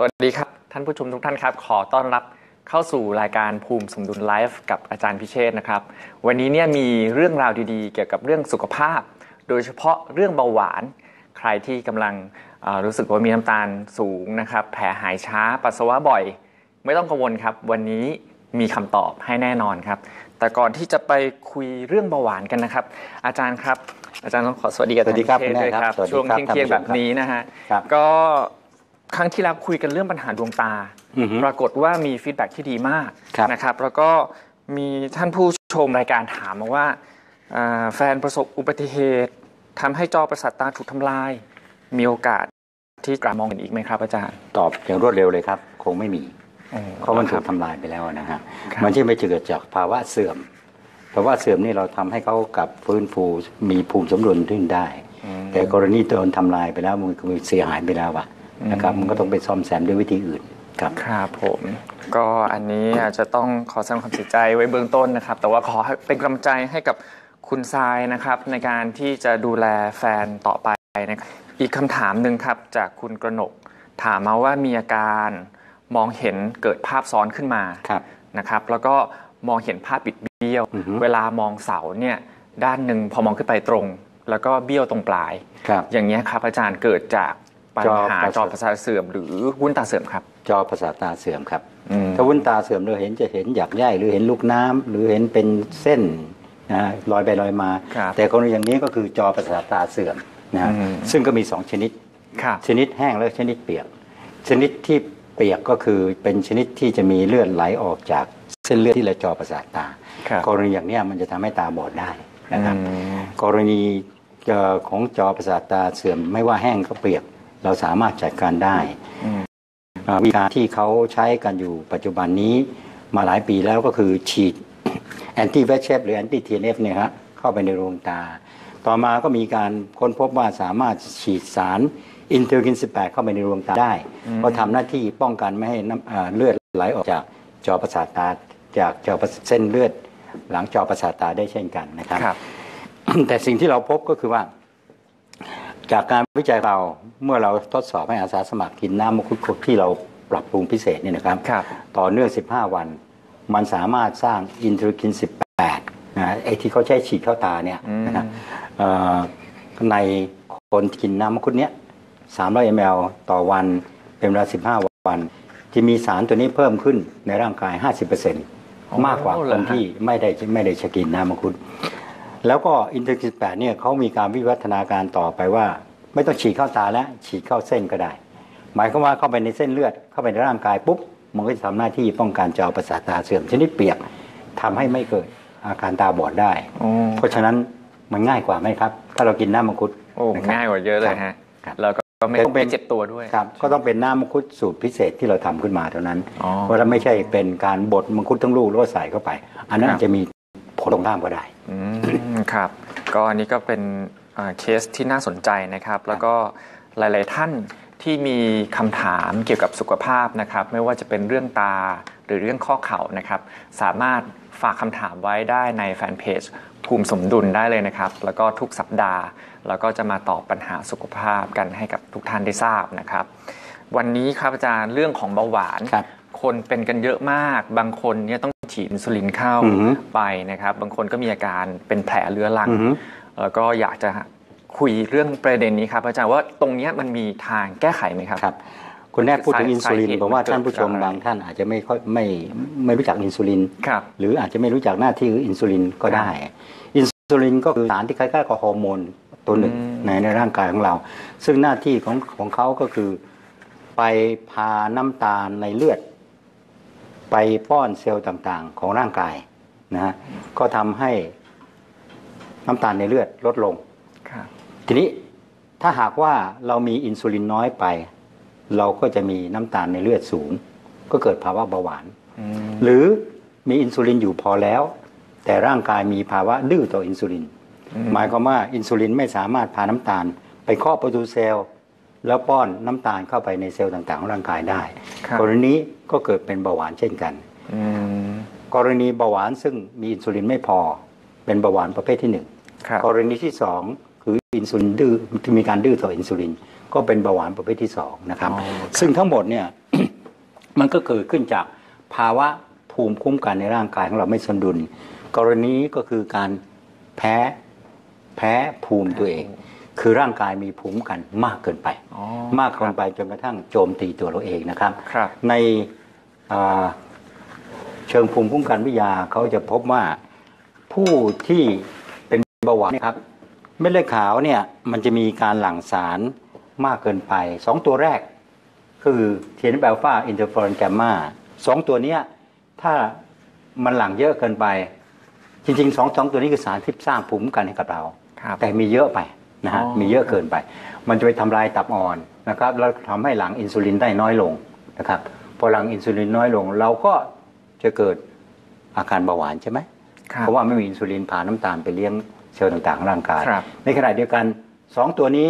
สวัสดีครับท่านผู้ชมทุกท่านครับ ขอต้อนรับเข้าสู่รายการภูมิสมดุลไลฟ์กับอาจารย์พิเชษนะครับ วันนี้เนี่ยมีเรื่องราวดีๆ เกี่ยวกับเรื่องสุขภาพ โดยเฉพาะเรื่องเบาหวาน ใครที่กำลังเอ่อรู้สึกว่ามีน้ำตาลสูงนะครับ แผลหายช้าปัสสาวะบ่อย ไม่ต้องกังวลครับ วันนี้มีคำตอบให้แน่นอนครับ แต่ก่อนที่จะไปคุยเรื่องเบาหวานกันนะครับ อาจารย์ครับอาจารย์ต้องขอสวัสดีอาจารย์สวัสดีครับพิเชษด้วยคุณแม่ครับสวัสดีช่วงครับเที่ยงๆท่านผู้ชมแบบนี้นะฮะครับก็ ครั้งที่แล้วคุยกันเรื่องปัญหาดวงตาอือฮึปรากฏว่ามีฟีดแบ็กที่ดีมากครับนะครับ แล้วก็มีท่านผู้ชมรายการถามมาว่าอ่าแฟนประสบอุบัติเหตุทำให้จอประสาทตาถูกทำลาย มีโอกาสที่กลับมองเห็นอีกไหมครับอาจารย์ ตอบอย่างรวดเร็วเลยครับ คงไม่มีอ๋อเพราะมันคถูรับกทำลายไปแล้วนะฮะครับมันที่ไม่เกิดจากภาวะเสื่อมภาวะเสื่อมนี่เราทำให้เขากลับฟื้นฟูมีภูมิสมดุลขึ้นได้ แต่กรณีโดนทำลายไปแล้วมันคือเสียหายไปแล้วอะ นะครับมันก็ต้องไปซ่อมแซมด้วยวิธีอื่นครับครับผมก็อันนี้อาจจะต้องขอแสดงความเสียใจไว้เบื้องต้นนะครับ แต่ว่าขอให้เป็นกำลังใจให้กับคุณทรายนะครับในการที่จะดูแลแฟนต่อไปนะครับอีกคำถามหนึ่งครับจากคุณกระหนก ถามมาว่ามีอาการมองเห็นเกิดภาพซ้อนขึ้นมาครับนะครับ แล้วก็มองเห็นภาพบิดเบี้ยวอือฮึเวลามองเสาเนี่ยด้านหนึ่งพอมองขึ้นไปตรง แล้วก็เบี้ยวตรงปลายครับอย่างนี้ยครับอาจารย์เกิดจาก ปัญหาจจออปประระสาสาททเสื่อม หรือวุ้นตาเสื่อมครับ จอประสาทตาเสื่อมครับอืมถ้าวุ้นตาเสื่อมเราเห็นจะเห็นหยักใยหรือเห็นลูกน้ำหรือเห็นเป็นเส้นนะฮะลอยไปลอยมาครับแต่กรณีอย่างนี้ก็คือจอประสาทตาเสื่อมนะฮะอืมซึ่งก็มีสองชนิดครับชนิดแห้งและชนิดเปียก ชนิดที่เปียกก็คือเป็นชนิดที่จะมีเลือดไหลออกจากเส้นเลือดที่ละจอประสาทตาครับกรณีอย่างเนี้ยมันจะทำให้ตาบอดได้นะครับอืมกรณีเอ่อของจอประสาทตาเสื่อมไม่ว่าแห้งก็เปียก เราสามารถจัดการได้อืมอ่าวิธีการที่เขาใช้กันอยู่ปัจจุบันนี้มาหลายปีแล้วก็คือฉีดแอนตี้เวชเชฟหรือแอนตี้ทีเอฟเนี่ยฮะเข้าไปในดวงตา ต่อมาก็มีการค้นพบว่าสามารถฉีดสารอินเทอร์กิน 18 เข้าไปในดวงตาได้ก็ทำหน้าที่ป้องกันไม่ให้น้ำอ่าเลือดไหลออกจากจอประสาทตาจากจอประเส้นเลือดหลังจอประสาทตาได้เช่นกันนะครับครับแต่สิ่งที่เราพบก็คือว่า จากการวิจัยเราเมื่อเราทดสอบให้อาสาสมัครกินน้ำมังคุดที่เราปรับปรุงพิเศษเนี่ยนะครับ ครับ ต่อเนื่อง 15 วัน มันสามารถสร้างอินเทอร์กิน 18นะไอ้ที่เขาใช้ฉีดเข้าตาเนี่ยนะครับเอ่อในคนที่กินน้ำมังคุดเนี้ย300 ml ต่อวันเป็นเวลา 15 วัน จะมีสารตัวนี้เพิ่มขึ้นในร่างกาย 50%มากกว่าคนที่ไม่ได้ไม่ได้กินน้ำมังคุด แล้วก็อินเทอร์กิน8เนี่ยเขามีการวิวัฒนาการต่อไปว่า ไม่ต้องฉีดเข้าตาแล้วฉีดเข้าเส้นก็ได้ หมายความว่าเข้าไปในเส้นเลือด เข้าไปในร่างกายปุ๊บมันก็จะทำหน้าที่ป้องกันจอประสาทตาเสื่อมชนิดเปียกทำให้ไม่เกิดอาการตาบอดได้โอ้เพราะฉะนั้นมันง่ายกว่าไหมครับ ถ้าเรากินน้ำมังคุดโอ้นะครับง่ายกว่าเยอะเลยฮะครับแล้วก็ไม่แต่ต้องเป็นไม่เจ็บตัวด้วยครับก็ต้องเป็นน้ำมังคุดสูตรพิเศษที่เราทำขึ้นมาเท่านั้นอ๋อเพราะถ้าไม่ใช่เป็นการบดมังคุดทั้งลูกแล้วก็ใส่เข้าไป อันนั้นครับอาจจะมี ผลตรงข้ามก็ได้อืมครับ ก็อันนี้ก็เป็นอ่าเคสที่น่าสนใจนะครับ แล้วก็หลาย ๆ ท่านที่มีคำถามเกี่ยวกับสุขภาพนะครับ ไม่ว่าจะเป็นเรื่องตาหรือเรื่องข้อเข่านะครับ สามารถฝากคำถามไว้ได้ในแฟนเพจภูมิสมดุลได้เลยนะครับ แล้วก็ทุกสัปดาห์แล้วก็จะมาตอบปัญหาสุขภาพกันให้กับทุกท่านได้ทราบนะครับ วันนี้ครับอาจารย์เรื่องของเบาหวาน ครับคนเป็นกันเยอะมาก บางคนเนี่ยต้องฉีดอินซูลินเข้าอือฮึไปนะครับ บางคนก็มีอาการเป็นแผลเรื้อรังอือฮึ แล้วก็อยากจะคุยเรื่องประเด็นนี้ครับอาจารย์ว่าตรงเนี้ยมันมีทางแก้ไขไหมครับ ครับคุณแรกพูดถึงอินซูลินสาเหตุผมว่ามันเกิดท่านผู้ชมจากอะไร บางท่านอาจจะไม่ค่อยไม่ไม่รู้จักอินซูลิน ครับ หรืออาจจะไม่รู้จักหน้าที่ของอินซูลินก็ได้ อินซูลินก็คือสารที่คล้ายๆกับฮอร์โมนตัวหนึ่งอืม ในในร่างกายของเรา ซึ่งหน้าที่ของของเขาก็คือ ไปพาน้ำตาลในเลือด ไปป้อนเซลล์ต่างๆ ของร่างกายนะฮะก็ทำให้น้ำตาลในเลือดลดลงครับทีนี้ถ้าหากว่าเรามีอินซูลินน้อยไป เราก็จะมีน้ำตาลในเลือดสูง ก็เกิดภาวะเบาหวานอืมหรือมีอินซูลินอยู่พอแล้ว แต่ร่างกายมีภาวะดื้อต่ออินซูลิน หมายความว่าอินซูลินไม่สามารถพาน้ำตาล ไปเคาะประตูเซลล์ แล้วป้อนน้ำตาลเข้าไปในเซลล์ต่างๆของร่างกายได้ครับกรณีนี้ก็เกิดเป็นเบาหวานเช่นกันอืมกรณีเบาหวานซึ่งมีอินซูลินไม่พอ เป็นเบาหวานประเภทที่หนึ่งครับกรณีที่สองคืออินซูลินดื้อมีการดื้อต่ออินซูลิน ก็เป็นเบาหวานประเภทที่สองนะครับอ๋อครับ ซึ่งทั้งหมดเนี่ยมันก็เกิดขึ้นจากภาวะภูมิคุ้มกันในร่างกายของเราไม่สมดุล กรณีก็คือการแพ้แพ้ภูมิตัวเอง คือร่างกายมีภูมิคุ้มกันมากเกินไปอ๋อมากเกินไปจนกระทั่งโจมตีตัวเราเองนะครับครับในอ่าเชิงภูมิคุ้มกันวิทยาเขาจะพบว่าผู้ที่เป็นเบาหวานเนยครับเม็ดเลือดขาวเนี่ยมันจะมีการหลั่งสารมากเกินไปสองตัวแรก คือเทียนเบลฟาอินเตอร์ฟอรอนแกมมาสองตัวเนี้ยถ้ามันหลั่งเยอะเกินไป จริงๆสองสองตัวนี้คือสารที่สร้างภูมิคุ้มกันให้กับเราครับแต่มีเยอะไป นะฮะอ๋อมีเยอะเกินไป มันจะไปทำลายตับอ่อนนะครับแล้วทำให้หลังอินซูลินได้น้อยลงนะครับพอหลังอินซูลินน้อยลง เราก็จะเกิดอาการเบาหวานใช่ไหมครับเพราะว่าไม่มีอินซูลินพาน้ำตาลไปเลี้ยงเซลล์ต่างๆของร่างกายครับในขณะเดียวกันสองตัวนี้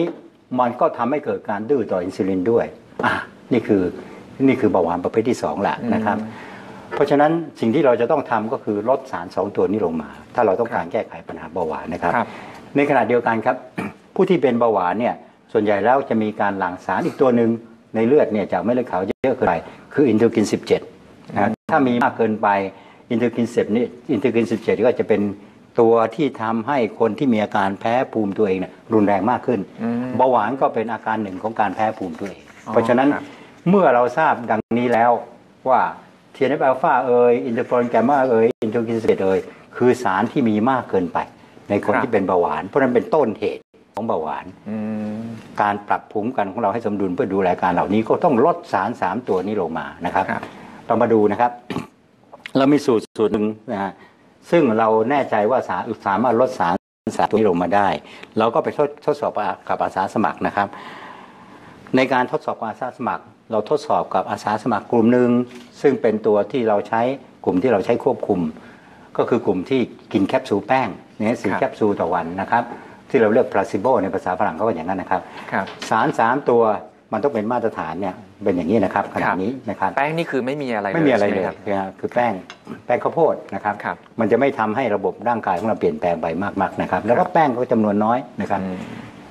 มันก็ทำให้เกิดการดื้อต่ออินซูลินด้วยอะนี่คือนี่คือเบาหวานประเภทที่สองแหละนะครับ เพราะฉะนั้นสิ่งที่เราจะต้องทำก็คือลดสารสองตัวนี้ลงมา ถ้าเราต้องการแก้ไขปัญหาเบาหวานนะครับครับในขณะเดียวกันครับ ผู้ที่เป็นเบาหวานเนี่ยส่วนใหญ่แล้วจะมีการหลั่งสารอีกตัวหนึ่งในเลือดเนี่ยจากเม็ดเลือดขาวเยอะเกินไปคืออินเทอร์กิน 17นะถ้ามีมากเกินไปอินเทอร์กิน10นี่อินเทอร์กิน 17 ก็จะเป็นตัวที่ทำให้คนที่มีอาการแพ้ภูมิตัวเองเนี่ยรุนแรงมากขึ้นอืมเบาหวานก็เป็นอาการหนึ่งของการแพ้ภูมิตัวเองอ๋อเพราะฉะนั้นครับเมื่อเราทราบดังนี้แล้วว่าเทียนอัลฟาเอยอินเตอร์ฟอรอนแกมมาเอยอินเทอร์กินเซตเอยคือสารที่มีมากเกินไป ในคนครับที่เป็นเบาหวาน เพราะฉะนั้นเป็นต้นเหตุ ของเบาหวานอืมการปรับภูมิคุ้มกันของเราให้สมดุลเพื่อดูแลอาการเหล่านี้ก็ต้องลดสารสามตัวนี้ลงมานะครับครับเรามาดูนะครับ เรามีสูตรสูตรหนึ่งนะฮะซึ่งเราแน่ใจว่าสาสามารถลดสารสามตัวนี้ลงมาได้ เราก็ไปทดทดสอบกับอาสาสมัครนะครับ ในการทดสอบกับอาสาสมัคร เราทดสอบกับอาสาสมัครกลุ่มหนึ่งซึ่งเป็นตัวที่เราใช้กลุ่มที่เราใช้ควบคุม ก็คือกลุ่มที่กินแคปซูลแป้งเนี่ยสี่ครับแคปซูลต่อวันนะครับ ที่เราเรียก placebo ในภาษาฝรั่งเขาก็อย่างนั้นนะครับ ครับ สารสามตัวมันต้องเป็นมาตรฐานเนี่ยเป็นอย่างนี้นะครับขนาครัดบนี้นะครับ แป้งนี่คือไม่มีอะไรไม่มีอะไรเลยใช่หคบคือคือแป้งแป้งข้าวโพดนะครับ ครับมันจะไม่ทำให้ระบบร่างกายของเราเปลี่ยนแปลงไปมากๆนะครับ แล้วก็แป้งก็จำนวนน้อยนะครับ อืม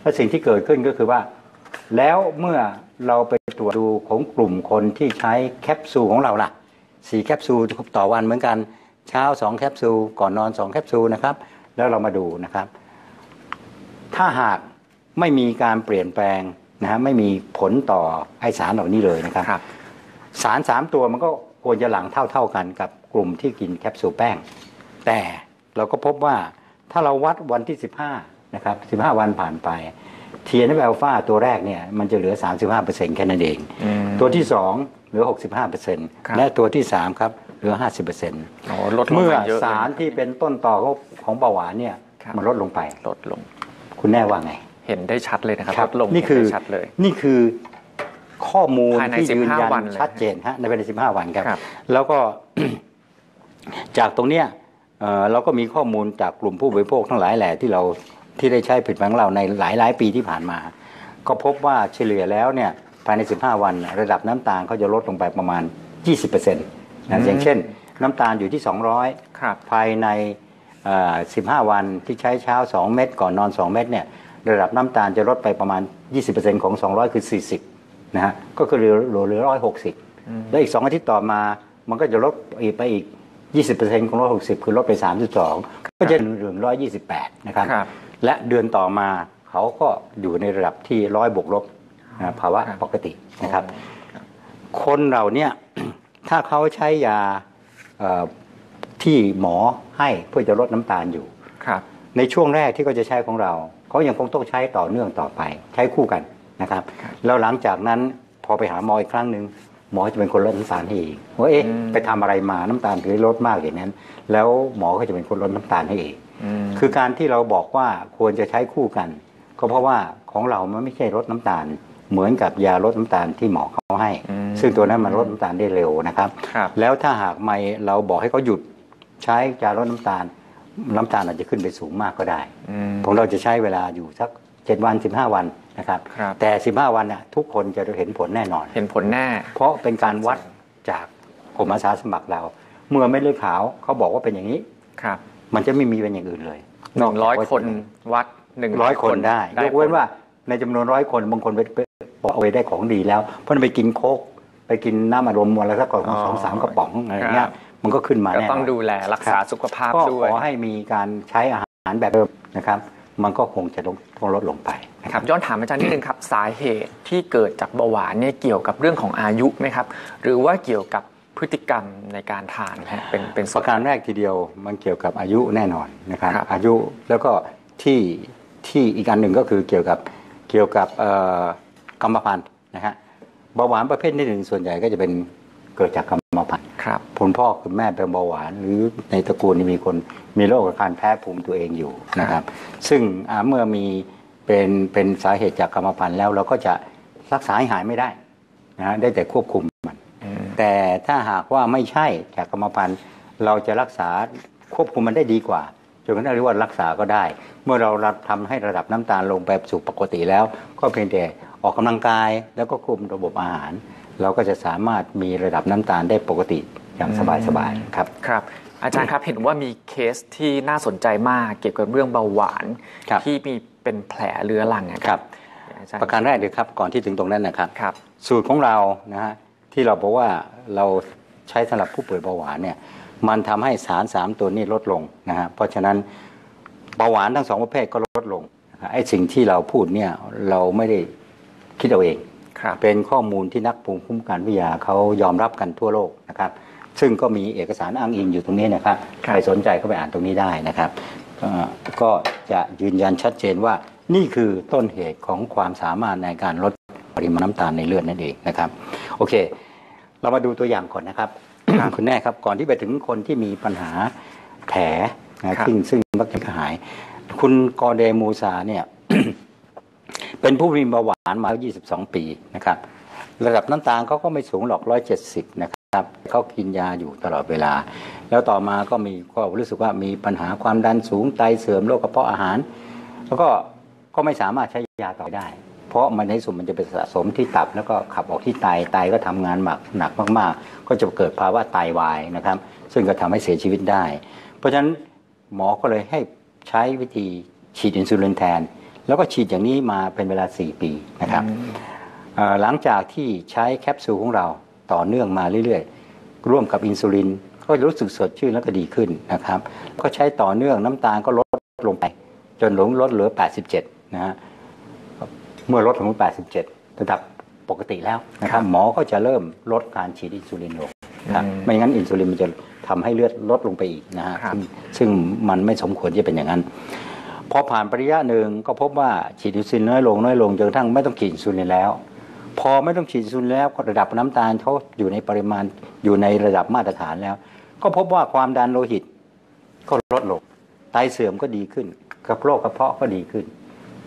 แล้วสิ่งที่เกิดขึ้นก็คือว่า แล้วเมื่อเราไปตรวจดูของกลุ่มคนที่ใช้แคปซูลของเราล่ะสี่แคปซูลต่อวันเหมือนกัน เช้าสองแคปซูลก่อนนอนสองแคปซูลนะครับ แล้วเรามาดูนะครับ ถ้าหากไม่มีการเปลี่ยนแปลงนะฮะไม่มีผลต่อไอสารเหล่านี้เลยนะครับครับสารสามตัวมันก็ควรจะหลังเท่าเท่า ๆกันกับกลุ่มที่กินแคปซูลแป้ง แต่เราก็พบว่าถ้าเราวัดวันที่ 15นะครับ15 วันผ่านไป เทียนอัลฟาตัวแรกเนี่ยมันจะเหลือ 35%แค่นั้นเองอืมตัวที่ 2 เหลือครับ65%และตัวที่ 3 ครับ เหลือ 50%โอ้ลดลงเมื่อมาเยอะลยสารที่เป็นต้นต่อของเบาหวานเนี่ยครับมันลดลงไปลดลง คุณแน่ว่าไง เห็นได้ชัดเลยนะครับครัลดลงนี่คือเห็ได้ชัดเลย นี่คือข้อมูลภายในที่ยืนยัน15วันเลยชัดเจนฮะในภายใน 15 วันครับครับแล้วก็จากตรงเนี้ยเอ่อเราก็มีข้อมูลจากกลุ่มผู้บริโภคทั้งหลายแหล่ที่เราที่ได้ใช้ผลิตภัณฑ์ของเราในหลายหลายๆปีที่ผ่านมา ก็พบว่าเฉลี่ยแล้วเนี่ยภายใน 15 วัน ระดับน้ำตาลเขาจะลดลงไปประมาณ 20%นะอย่างเช่น น้ำตาลอยู่ที่ 200ครับภายในเอ่อ 15 วันที่ใช้เช้า 2 เม็ดก่อนนอน 2 เม็ดเนี่ยระดับน้ำตาลจะลดไปประมาณ 20%ของ 200 คือ 40นะฮะก็คือเหลือเหลือเหลือ160แล้วอีก 2 อาทิตย์ต่อมามันก็จะลดอีกไปอีก 20%ของ160คือลดไป 32 ก็จะเหลือ128นะครับครับและเดือนต่อมาเขาก็อยู่ในระดับที่ร้อยบวกลบนะภาวะครับปกตินะครับ คนเราเนี่ยถ้าเขาใช้ยาเอ่อ ที่หมอให้เพื่อจะลดน้ำตาลอยู่ครับ ในช่วงแรกที่เขาจะใช้ของเราเขายังคงต้องใช้ต่อเนื่องต่อไป ใช้คู่กันนะครับครับแล้วหลังจากนั้นพอไปหาหมออีกครั้งหนึ่งหมอจะเป็นคนลดน้ำตาลให้เองว่าเอ๊ะอืมไปทำอะไรมาน้ำตาลถึงได้ลดมากอย่างนั้น แล้วหมอก็จะเป็นคนลดน้ำตาลให้เองอืมคือการที่เราบอกว่าควรจะใช้คู่กัน ก็เพราะว่าของเรามันไม่ใช่ลดน้ำตาล เหมือนกับยาลดน้ำตาลที่หมอเขาให้อืมซึ่งตัวนั้นมันลดน้ำตาลได้เร็วนะครับครับ แล้วถ้าหากไม่เราบอกให้เขาหยุด ใช้ยาลดน้ำตาล น้ำตาลอาจจะขึ้นไปสูงมากก็ได้อืมของเราจะใช้เวลาอยู่สักเจ็ดวันสิบห้าวันนะครับครับแต่สิบห้าวันน่ะทุกคนจะเห็นผลแน่นอน เห็นผลแน่ เพราะเป็นการวัดจากกรมอาสาสมัครเรา เมื่อไม่เลือดขาวเขาบอกว่าเป็นอย่างนี้ครับ มันจะไม่มีเป็นอย่างอื่นเลยหนึ่งร้อยกจากคนวัดหนึ่งร้อยคนได้ยกเว้นผลว่าในจำนวนร้อยคนบางคนไปไปบอกเอาไปได้ของดีแล้วเพราะมันไปกินโคกไปกินน้ำอารมณ์วันละสักกล่องอ๋อสองสามกระป๋องอะไรเงี้ครัยบ มันก็ขึ้นมาก็แน่นนต้องดูแลรักษาสุขภาพก็ด้ขวยอให้มีการใช้อาหารแบบเดิมนะครับมันก็คงจะลดต้องลดลงไปนะคครัรับบย้อนถามอาจารย์นิดนึงครับสาเหตุที่เกิดจากเบาหวานเนี่ยเกี่ยวกับเรื่องของอายุไหมครับ หรือว่าเกี่ยวกับพฤติกรรมในการทานฮะเป็นเป็นปส่วนระการแรกทีเดียวมันเกี่ยวกับอายุแน่นอนนะครับครับอายุแล้วก็ที่ที่อีกอันหนึ่งก็คือเกี่ยวกับเกี่ยวกับเอ่อกรรมพันธุ์นะฮะเบาหวานประเภทที่หนึ่งส่วนใหญ่ก็จะเป็น เกิดจากกรรมพันธุ์ครับคุณพ่อคุณแม่เป็นเบาหวาน หรือในตระกูลนี่มีคนมีโรคอาการแพ้ภูมิตัวเองอยู่นะครับ ซึ่งอ่าเมื่อมีเป็นเป็นสาเหตุจากกรรมพันธุ์แล้วเราก็จะรักษาให้หายไม่ได้นะฮะได้แต่ควบคุมมันอืมแต่ถ้าหากว่าไม่ใช่จากกรรมพันธุ์เราจะรักษาควบคุมมันได้ดีกว่าจนกระทั่งเรียกว่ารักษาก็ได้ เมื่อเราทำให้ระดับน้ำตาลลงไปสู่ปกติแล้ว ก็เพียงแต่ ออกกำลังกายแล้วก็คุมระบบอาหาร เราก็จะสามารถมีระดับน้ำตาลได้ปกติอย่างสบายๆครับครับ อาจารย์ครับเห็นว่ามีเคสที่น่าสนใจมากเกี่ยวกับเรื่องเบาหวานครับที่มีเป็นแผลเรื้อรังอะครับอาจารย์ประการแรกเลยครับก่อนที่ถึงตรงนั้นนะครับครับสูตรของเรานะฮะที่เราบอกว่าเราใช้สำหรับผู้ป่วยเบาหวานเนี่ยมันทำให้สารสามตัวนี้ลดลงนะฮะเพราะฉะนั้นเบาหวานทั้งสองประเภทก็ลดลงนะฮะไอ้สิ่งที่เราพูดเนี่ยเราไม่ได้ คิดเอาเองครับเป็นข้อมูลที่นักภูมิคุ้มกันวิทยาเขายอมรับกันทั่วโลกนะครับ ซึ่งก็มีเอกสารอ้างอิงอยู่ตรงนี้นะครับครับใครสนใจก็ไปอ่านตรงนี้ได้นะครับเอ่อก็จะยืนยันชัดเจนว่านี่คือต้นเหตุของความสามารถในการลดปริมาณน้ำตาลในเลือดนั่นเองนะครับโอเค เรามาดูตัวอย่างก่อนนะครับคุณแม่ครับก่อนที่ไปถึงคนที่มีปัญหาแผลนะครับซึ่งซึ่งมักจะหาย คุณกอเดมูซาเนี่ย เป็นผู้มีเบาหวานมา22 ปีนะครับ ระดับน้ำตาลเขาก็ไม่สูงหรอก 170 นะครับเขากินยาอยู่ตลอดเวลา แล้วต่อมาก็มีก็รู้สึกว่ามีปัญหาความดันสูงไตเสื่อมโรคกระเพาะอาหาร แล้วก็ก็ไม่สามารถใช้ยาต่อได้ เพราะมันในที่สุดมันจะไปสะสมที่ตับ แล้วก็ขับออกที่ไตไตก็ทำงานหนักหนักมาก ๆ ก็จะเกิดภาวะไตวายนะครับ ซึ่งก็ทำให้เสียชีวิตได้ เพราะฉะนั้นหมอก็เลยให้ใช้วิธีฉีดอินซูลินแทน แล้วก็ฉีดอย่างนี้มาเป็นเวลา 4 ปีนะครับเอ่อหลังจากที่ใช้แคปซูลของเราต่อเนื่องมาเรื่อยๆ ร่วมกับอินซูลิน ก็รู้สึกสดชื่นแล้วก็ดีขึ้นนะครับ ก็ใช้ต่อเนื่องน้ำตาลก็ลดลงไป จนหลงลดเหลือ 87 นะฮะเมื่อลดถึง87 ระดับปกติแล้วนะครับหมอก็จะเริ่มลดการฉีดอินซูลินลงครับอืมไม่งั้นอินซูลินมันจะทำให้เลือดลดลงไปอีกนะฮะครับซึ่งซึ่งมันไม่สมควรที่จะเป็นอย่างนั้น พอผ่านปริยะหนึ่งก็พบว่าฉีดอินซูลินน้อยลงน้อยลงจนกระทั่งไม่ต้องฉีดอินซูลินแล้ว พอไม่ต้องฉีดอินซูลินแล้วระดับน้ำตาลเขาอยู่ในปริมาณอยู่ในระดับมาตรฐานแล้ว ก็พบว่าความดันโลหิต ก็ลดลงไตเสื่อมก็ดีขึ้นกระโรคกระเพาะก็ดีขึ้น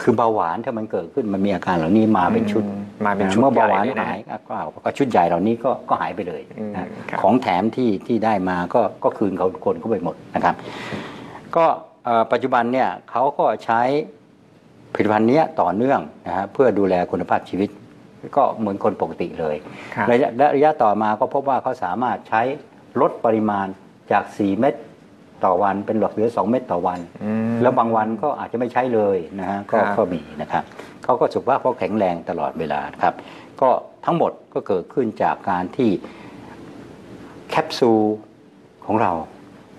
คือเบาหวานถ้ามันเกิดขึ้นมันมีอาการเหล่านี้มาเป็นชุดอืมมาเป็นชุดเมื่อเบาหวานใญ่เลยนะหายก็ก็ชุดใหญ่เหล่านี้ก็ก็หายไปเลยอืมนะครับของแถมที่ที่ได้มาก็ก็คืนเขาคนเข้าไปหมดนะครับ ก็เอ่อ ปัจจุบันเนี่ยเขาก็ใช้ผลิตภัณฑ์เนี้ยต่อเนื่องนะฮะเพื่อดูแลคุณภาพชีวิต ก็เหมือนคนปกติเลยครับระยะและระยะต่อมาก็พบว่าเขาสามารถใช้ลดปริมาณจาก 4 เม็ดต่อวันเป็นหลอดเหลือ 2 เม็ดต่อวันอืมแล้วบางวันก็อาจจะไม่ใช้เลยนะฮะก็ครับก็มีนะครับเขาก็สุขภาพเขาแข็งแรงตลอดเวลาครับ ก็ทั้งหมดก็เกิดขึ้นจากการที่แคปซูลของเรา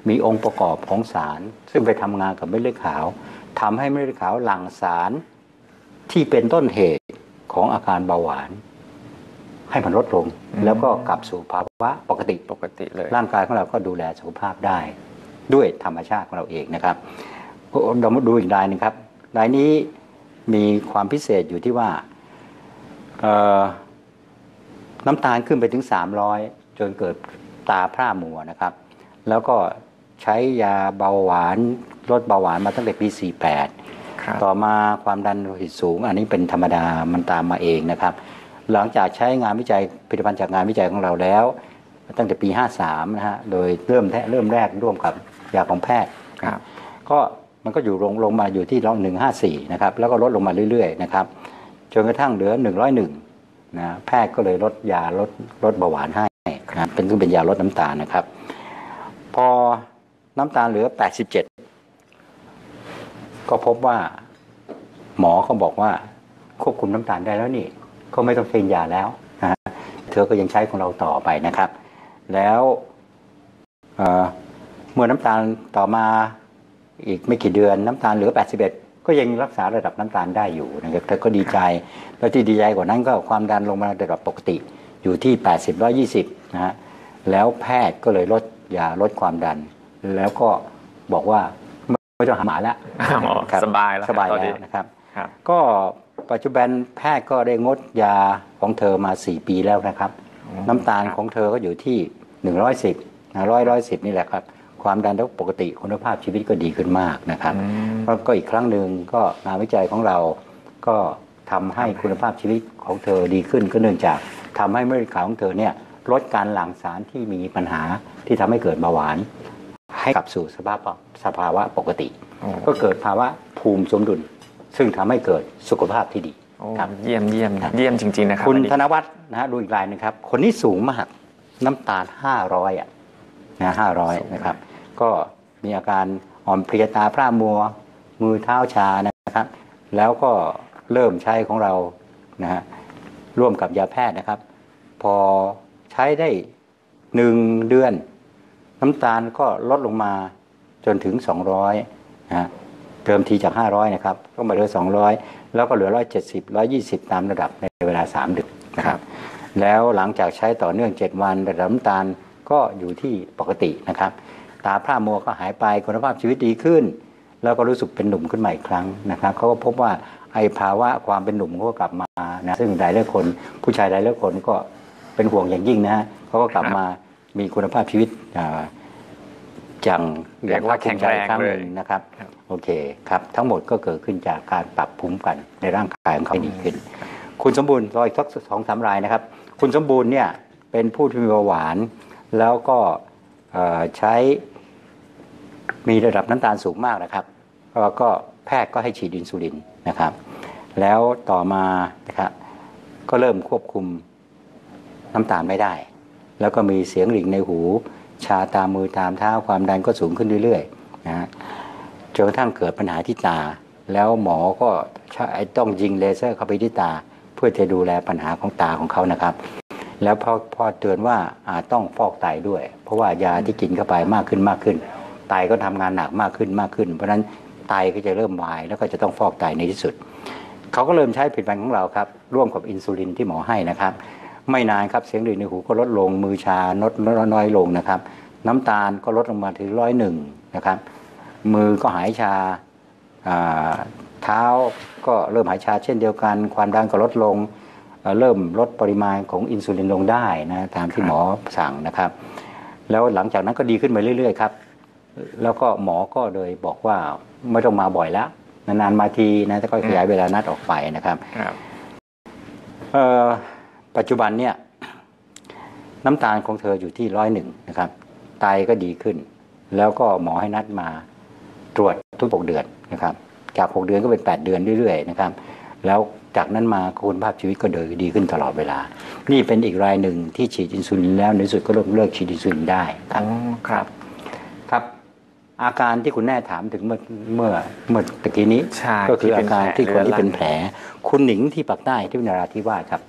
มีองค์ประกอบของสาร ซึ่งไปทำงานกับเม็ดเลือดขาวทำให้เม็ดเลือดขาวหลั่งสารที่เป็นต้นเหตุของอาการเบาหวาน ให้มันลดลงอืมแล้วก็กลับสู่ภาวะปกติปกติเลย ร่างกายของเราก็ดูแลสุขภาพได้ ด้วยธรรมชาติของเราเองนะครับเรามาดูอีกรายหนึงครับรายนี้มีความพิเศษอยู่ที่ว่าเอ่อน้ำตาลขึ้นไปถึง 300 จนเกิดตาพร่ามัวนะครับ แล้วก็ ใช้ยาเบาหวานลดเบาหวานมาตั้งแต่ปี 48ครับต่อมาความดันโลหิตสูง อันนี้เป็นธรรมดามันตามมาเองนะครับ หลังจากใช้งานวิจัยผลิตภัณฑ์จากงานวิจัยของเราแล้ว ตั้งแต่ปี 53 นะฮะโดยเริ่มแทเริ่มแรกร่วมกับยาของแพทย์ครับก็มันก็อยู่ลงลงมาอยู่ที่ร้อยหนึ่งห้าสี่นะครับแล้วก็ลดลงมาเรื่อยๆนะครับจนกระทั่งเหลือ101นะแพทย์ก็เลยลดยาลดลดเบาหวานให้นะเป็นซึ่งเป็นยาลดน้ำตาลนะครับ พอ น้ำตาลเหลือ 87 ก็พบว่า หมอเขาบอกว่าควบคุมน้ำตาลได้แล้วนี่ ก็ไม่ต้องกินยาแล้วนะฮะเธอก็ยังใช้ของเราต่อไปนะครับ แล้วเเมื่อน้ำตาลต่อมาอีกไม่กี่เดือนน้ำตาลเหลือ 81 ก็ยังรักษาระดับน้ำตาลได้อยู่นะครับเธอก็ดีใจ แล้วที่ดีใจกว่านั้นก็ความดันลงมาระดับปกติอยู่ที่ 80 120 นะฮะแล้วแพทย์ก็เลยลดยาลดความดัน แล้วก็บอกว่าไม่ไม่ต้องหาหมาแล้วอ๋อครับสบายแล้วสบายตอนนี้แล้วนะครับครับ ก็ปัจจุบันแพทย์ก็ได้งดยาของเธอมา 4 ปีแล้วนะครับ น้ำตาลของเธอก็อยู่ที่ 110นะร้อยร้อยสิบนี่แหละครับ ความดันปกติคุณภาพชีวิตก็ดีขึ้นมากนะครับอืมแล้วก็อีกครั้งหนึ่งก็งานวิจัยของเราก็ทำให้คุณภาพชีวิตของเธอดีขึ้นก็เนื่องจากทำให้เม็ดเลือดขาวของเธอเนี่ยลดการหลั่งสารที่มีปัญหาที่ทำให้เกิดเบาหวาน ให้กลับสู่สภาพสภาวะปกติโอ้ก็เกิดภาวะภูมิสมดุล ซึ่งทำให้เกิดสุขภาพที่ดีโอ้ครับเยี่ยมเยี่ยมเยี่ยมจริง ๆ นะครับ คุณอันนี้ธนวัฒน์นะฮะดูอีกรายหนึงครับ คนนี้สูงมากน้ำตาล500อะนะ500นะครับ ก็มีอาการอ่อนเพลียตาพร่ามัว มือเท้าชานะครับ แล้วก็เริ่มใช้ของเรานะฮะร่วมกับยาแพทย์นะครับ พอใช้ได้หนึ่งเดือน น้ำตาลก็ลดลงมาจนถึง 200นะฮะเติมทีจาก 500 นะครับ ก็มาเหลือ 200 แล้วก็เหลือ 170 120 ตามระดับในเวลา 3 เดือนนะครับ แล้วหลังจากใช้ต่อเนื่อง 7 วันระดับน้ำตาลก็อยู่ที่ปกตินะครับ ตาพร่ามัวก็หายไปคุณภาพชีวิตดีขึ้น แล้วก็รู้สึกเป็นหนุ่มขึ้นมาอีกครั้งนะครับเขาก็พบว่าไอภาวะความเป็นหนุ่มเขาก็กลับมานะซึ่งหลายหลายคนผู้ชายหลายหลายคนก็เป็นห่วงอย่างยิ่งนะฮะเขาก็กลับมา มีคุณภาพชีวิตอ่าอย่างเรียกว่าภคภูมิใจอีครั้งหนึ่งแข็งแรงเลยนะครับครับ โอเคครับ ทั้งหมดก็เกิดขึ้นจากการปรับภูมิกันในร่างกายของเขาให้ดีขึ้น คุณสมบูรณ์รออีกสักสองสามรายนะครับ คุณสมบูรณ์เนี่ยเป็นผู้ที่มีเบาหวาน แล้วก็เอ่อใช้มีระดับน้ำตาลสูงมากนะครับแล้วก็แพทย์ก็ให้ฉีดอินซูลินนะครับ แล้วต่อมานะครับก็เริ่มควบคุมน้ำตาลไม่ได้ แล้วก็มีเสียงหลิ่งในหู ชาตามมือตามเท้าความดันก็สูงขึ้นเรื่อยๆนะฮะจนกระทั่งเกิดปัญหาที่ตา แล้วหมอก็ต้องยิงเลเซอร์เข้าไปที่ตา เพื่อจะดูแลปัญหาของตาของเขานะครับ แล้วพอพอเตือนว่าอาจต้องฟอกไตด้วย เพราะว่ายาที่กินเข้าไปมากขึ้นมากขึ้น ไตก็ทำงานหนักมากขึ้นมากขึ้น เพราะฉะนั้นไตก็จะเริ่มวาย แล้วก็จะต้องฟอกไตในที่สุด เขาก็เริ่มใช้ผลิตภัณฑ์ของเราครับร่วมกับอินซูลินที่หมอให้นะครับ ไม่นานครับเสียงดิ่งในหูก็ลดลงมือชาลดลดน้อยลงนะครับ น้ำตาลก็ลดลงมาถึงร้อยหนึ่งนะครับ มือก็หายชาอ่าเท้าก็เริ่มหายชาเช่นเดียวกัน ความดันก็ลดลงเอ่อเริ่มลดปริมาณของอินซูลินลงได้นะตามที่หมอสั่งนะครับ แล้วหลังจากนั้นก็ดีขึ้นมาเรื่อยๆครับแล้วก็หมอก็เลยบอกว่าไม่ต้องมาบ่อยแล้วนานๆมาทีนะแต่ก็ขยายเวลานัดออกไปนะครับครับเอ่อ ปัจจุบันเนี่ยน้ำตาลของเธออยู่ที่ร้อยหนึ่งนะครับ ไตก็ดีขึ้น แล้วก็หมอให้นัดมาตรวจทุกหกเดือนนะครับ จากหกเดือนก็เป็นแปดเดือนเรื่อยๆนะครับ แล้วจากนั้นมาคุณภาพชีวิตก็เดินดีขึ้นตลอดเวลา นี่เป็นอีกรายหนึ่งที่ฉีดอินซูลินแล้วในที่สุดก็เลิกเลิกฉีดอินซูลินได้คอ๋รัอบครับ ครับ อาการที่คุณแม่ถามถึงเมื่อเมื่อเมื่อตะกี้นี้ใช่ก็คืออาการที่คนที่เป็นรื้อรังแผล คุณหนิงที่ปากใต้ที่นราธิวาสครับ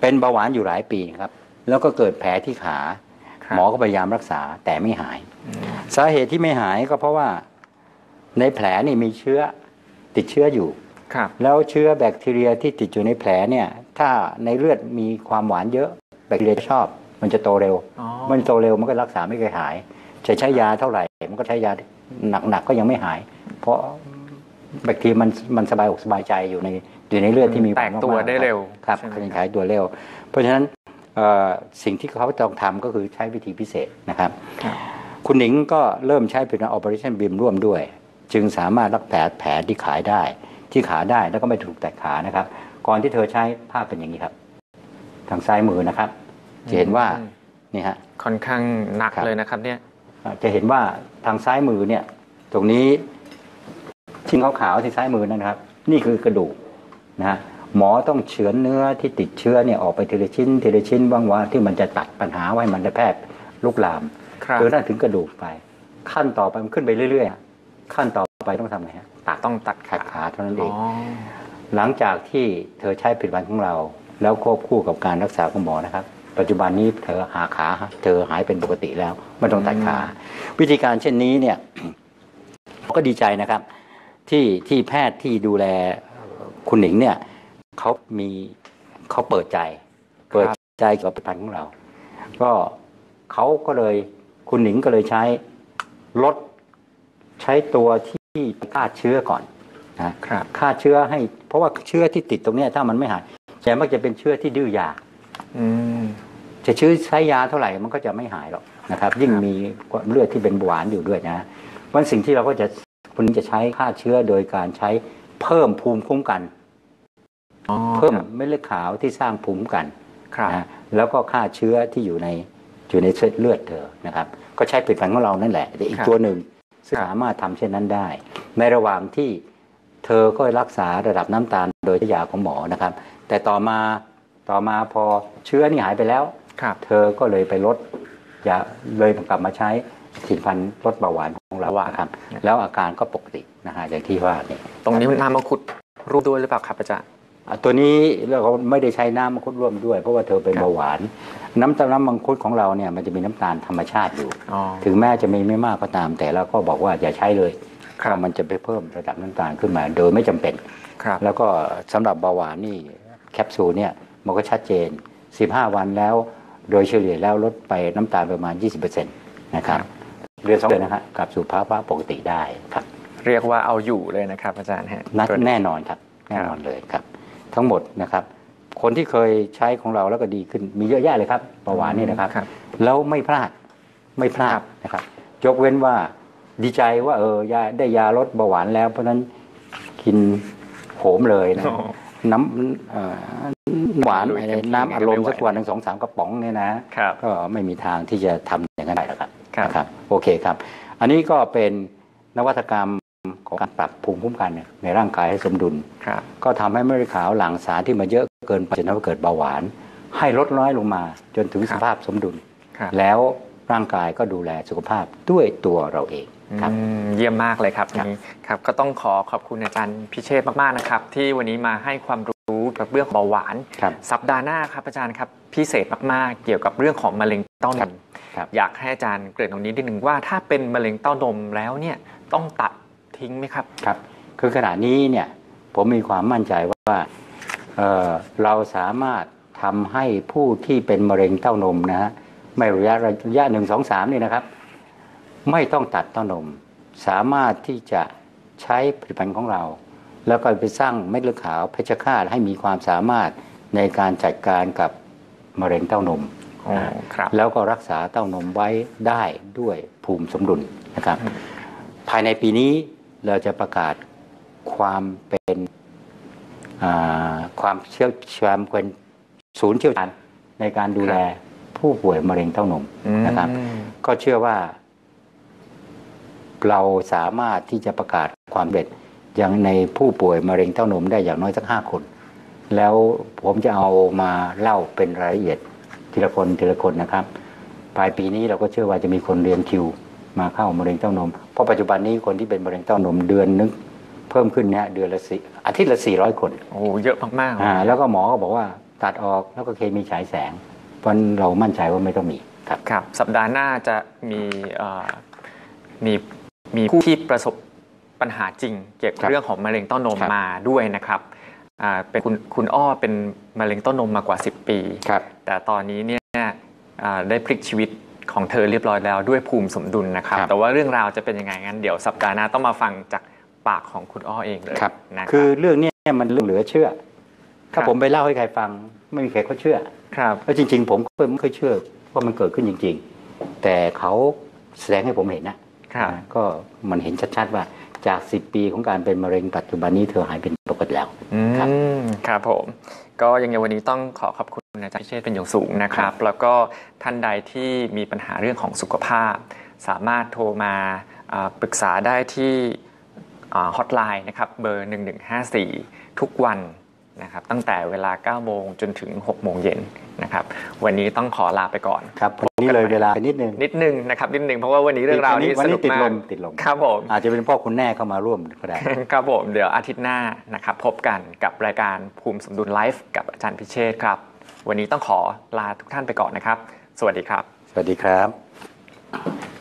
เป็นเบาหวานอยู่หลายปีครับ แล้วก็เกิดแผลที่ขาครับหมอก็พยายามรักษาแต่ไม่หาย สาเหตุที่ไม่หายก็เพราะว่าในแผลนี่มีเชื้อติดเชื้ออยู่ครับแล้วเชื้อแบคทีเรียที่ติดอยู่ในแผลเนี่ย ถ้าในเลือดมีความหวานเยอะแบคทีเรียชอบ มันจะโตเร็วอ๋อมันโตเร็วมันก็รักษาไม่เคยหาย จะใช้ยาเท่าไหร่มันก็ใช้ยาหนักๆก็ยังไม่หาย เพราะแบคทีเรียมันมันสบายอกสบายใจอยู่ใน อยู่ในเลือดที่มีแตกตัวมากๆได้เร็วครับใช่ไหมขยายตัวเร็ว เพราะฉะนั้นเอ่อสิ่งที่เขาต้องทำก็คือใช้วิธีพิเศษนะครับครับ คุณหนิงก็เริ่มใช้ผลิตภัณฑ์ Operation Beam ร่วมด้วย จึงสามารถรักแผลแผลที่ขายได้ ที่ขาได้แล้วก็ไม่ถูกแตกขานะครับ ก่อนที่เธอใช้ภาพเป็นอย่างนี้ครับ ทางซ้ายมือนะครับจะเห็นว่าอืมนี่ฮะค่อนข้างหนักครับเลยนะครับ เนี่ยจะเห็นว่าทางซ้ายมือเนี่ย ตรงนี้ชิ้นขาวๆที่ซ้ายมือนั่นนะครับ นี่คือกระดูก นะฮะหมอต้องเฉือนเนื้อที่ติดเชื้อเนี่ยออกไปทีละชิ้นทีละชิ้นบ้างว่าที่มันจะตัดปัญหาไว้มันจะแพร่ลุกลามครับจนกระทั่งถึงกระดูกไป ขั้นต่อไปมันขึ้นไปเรื่อยๆอะขั้นต่อไปต้องทำไงฮะตัดต้องตัดขาขาขาเท่านั้นเออ๋องหลังจากที่เธอใช้ผลิตภัณฑ์ของเรา แล้วควบคู่กับการรักษาของหมอนะครับ ปัจจุบันนี้เธอหาขาเธอหายเป็นปกติแล้วไม่ต้องตัดขา วิธีการเช่นนี้เนี่ยก็ดีใจนะครับ ที่ที่แพทย์ที่ดูแล คุณหนิงเนี่ยเขามีเขาเปิดใจ เปิดใจเกี่ยวกับผลิตภัณฑ์ของเรา ก็เขาก็เลยคุณหนิงก็เลยใช้ลดใช้ตัวที่ฆ่าเชื้อก่อนนะครับฆ่าเชื้อให้ เพราะว่าเชื้อที่ติดตรงเนี้ยถ้ามันไม่หายแต่มักจะเป็นเชื้อที่ดื้อยาอืมจะชื้อใช้ยาเท่าไหร่มันก็จะไม่หายหรอกนะครับ ยิ่งมีเลือดที่เป็นเบาหวานอยู่ด้วยนะวันสิ่งที่เราก็จะคุณจะใช้ฆ่าเชื้อโดยการใช้ เพิ่มภูมิคุ้มกันอ๋อเพิ่มเม็ดเลือดขาวที่สร้างภูมิคุ้มกันครับนะแล้วก็ฆ่าเชื้อที่อยู่ในอยู่ในเส้นเลือดเธอนะครับ ก็ใช้ผลิตภัณฑ์ของเรานั่นแหละแต่อีกครับตัวหนึ่งซึ่งครับสามารถทำเช่นนั้นได้ ในระหว่างที่เธอก็รักษาระดับน้ำตาลโดยใช้ยาของหมอนะครับ แต่ต่อมาต่อมาพอเชื้อนี่หายไปแล้วครับเธอก็เลยไปลดยาเลยกลับมาใช้ ผลิตภัณฑ์ลดเบาหวานของเราเบาหวานนะครับแล้วอาการก็ปกตินะฮะอย่างที่ว่านี่ตรงนี้น้ำมังคุดรูปด้วยหรือเปล่าครับอาจารย์อะตัวนี้เราไม่ได้ใช้น้ำมังคุดร่วมด้วย เพราะว่าเธอเป็นครับเบาหวาน น้ำตาลน้ำมังคุดของเราเนี่ยมันจะมีน้ำตาลธรรมชาติอยู่อ๋อถึงแม้จะมีไม่มากก็ตาม แต่เราก็บอกว่าอย่าใช้เลยครับเพราะมันจะไปเพิ่มระดับน้ำตาลขึ้นมาโดยไม่จำเป็นครับแล้วก็สำหรับเบาหวานนี่แคปซูลเนี่ยมันก็ชัดเจน 15 วันแล้วโดยเฉลี่ยแล้วลดไปน้ำตาลประมาณ 20%นะครับ เดือนสองเดือนนะฮะกลับสู่ภาวะปกติได้ครับ เรียกว่าเอาอยู่เลยนะครับอาจารย์ฮะนัดตัวนี้แน่นอนครับแน่นอนเลยครับ ทั้งหมดนะครับ คนที่เคยใช้ของเราแล้วก็ดีขึ้นมีเยอะแยะเลยครับเบาหวานนี่นะครับครับแล้วไม่พลาดไม่พลาดนะครับยกเว้นว่าดีใจว่าเออยาได้ยาลดเบาหวานแล้ว เพราะฉะนั้นกินโหมเลยนะอ๋อน้ำเอ่อหวานลุยเต็มที่น้ำอารมณ์ไม่ไหวสักวันหนึ่งสองสามกระป๋องเนี่ยนะครับก็ไม่มีทางที่จะทำอย่า โอเคครับ อันนี้ก็เป็นนวัตกรรมของการปรับภูมิคุ้มกันเนี่ยในร่างกายให้สมดุลครับก็ทำให้เม็ดเลือดขาวหลั่งสารที่มาเยอะเกินไปจนทำให้เกิดเบาหวาน ให้ลดน้อยลงมาจนถึงครัสบภาพสมดุลครับแล้วร่างกายก็ดูแลสุขภาพด้วยตัวเราเองครับอืมเยี่ยมมากเลยครับครับนี้ครับ ก็ต้องขอขอบคุณอาจารย์พิเชษมากๆนะครับ ที่วันนี้มาให้ความรู้เกี่ยวกับเรื่องของเบาหวานครับสัปดาห์หน้าครับอาจารย์ครับพิเศษมากๆ เกี่ยวกับเรื่องของมะเร็งเต้านมครับ อยากให้อาจารย์เกริ่นตรงนี้นิดหนึ่งว่าถ้าเป็นมะเร็งเต้านมแล้วเนี่ยต้องตัดทิ้งไหมครับครับ คือขณะนี้เนี่ยผมมีความมั่นใจว่าเอ่อเราสามารถทำให้ผู้ที่เป็นมะเร็งเต้านมนะฮะไม่ระยะระยะหนึ่งสองสามนี่นะครับ ไม่ต้องตัดเต้านม สามารถที่จะใช้ผลิตภัณฑ์ของเรา แล้วก็ไปสร้างเม็ดเลือดขาวเพชฌฆาตให้มีความสามารถในการจัดการกับมะเร็งเต้านมอ๋อครับ แล้วก็รักษาเต้านมไว้ได้ด้วยภูมิสมดุลนะครับ ภายในปีนี้เราจะประกาศความเป็นอ่าความเชี่ยวชาญเป็นศูนย์เชี่ยวชาญในการดูแลผู้ป่วยมะเร็งเต้านมนะครับอืมก็เชื่อว่า เราสามารถที่จะประกาศความสำเร็จอย่างในผู้ป่วยมะเร็งเต้านมได้อย่างน้อยสักห้าคน แล้วผมจะเอามาเล่าเป็นรายละเอียด ทีละคนทีละคนนะครับ ปลายปีนี้เราก็เชื่อว่าจะมีคนเรียงคิว มาเข้ามะเร็งเต้านม เพราะปัจจุบันนี้คนที่เป็นมะเร็งเต้านมเดือนนึงเพิ่มขึ้นเนี่ยเดือนละสี่อาทิตย์ละสี่ร้อยคน โอ้เยอะมากๆอ่าแล้วก็หมอก็บอกว่าตัดออกแล้วก็เคมีฉายแสง เพราะฉะนั้นเรามั่นใจว่าไม่ต้องมีครับครับ สัปดาห์หน้าจะมีเอ่อมีมีผู้ที่ประสบปัญหาจริง เกี่ยวกับครับเรื่องของมะเร็งเต้านมครับมาด้วยนะครับอ่า เป็นคุณคุณอ้อเป็นมะเร็งเต้านมมากว่า 10 ปีครับแต่ตอนนี้เนี่ยอ่าได้พลิกชีวิตของเธอเรียบร้อยแล้วด้วยภูมิสมดุลนะครับครับ แต่ว่าเรื่องราวจะเป็นยังไงงั้นเดี๋ยวสัปดาห์หน้าต้องมาฟังจากปากของคุณอ้อเองเลยครับนะคือเรื่องเนี้มันเรื่องเหลือเชื่อครัถ้าบผมไปเล่าให้ใครฟังไม่มีใครเขาเชื่อ ครับแล้วจริง ๆ ผมก็ไม่เคยเชื่อว่ามันเกิดขึ้นจริง ๆ แต่เขาแสดงให้ผมเห็นนะครับนะก็มันเห็นชัดๆว่าจาก 10 ปีของการเป็นมะเร็งปัจจุบันนี้เธอหายเป็น ปกติแล้วอืครับมครับผม ก็ยังไงวันนี้ต้องขอขอบคุณอาจารย์พิเชษเป็นอย่างสูงนะครับ แล้วก็ท่านใดที่มีปัญหาเรื่องของสุขภาพ สามารถโทรมาอ่าปรึกษาได้ที่ฮอตไลน์นะครับเบอร์ 1154 ทุกวันนะครับตั้งแต่เวลา 9 โมงจนถึง 6 โมงเย็นนะครับ วันนี้ต้องขอลาไปก่อนครับวั นนี้เลยเวลาไปนิดนึงนิดนึงนะครับนิดนึงเพราะว่าวันนี้เรื่องราวนี้วันสนี้นุกติดมาลกมติดลมครับผมอาจจะเป็นพ่อคุณแม่เข้ามาร่วมก็ได้ครับผมเดี๋ยวอาทิตย์หน้านะครับพบกันกับรายการภูมิสมดุลไลฟ์กับอาจารย์พิเชษครับ วันนี้ต้องขอลาทุกท่านไปก่อนนะครับ สวัสดีครับ สวัสดีครับ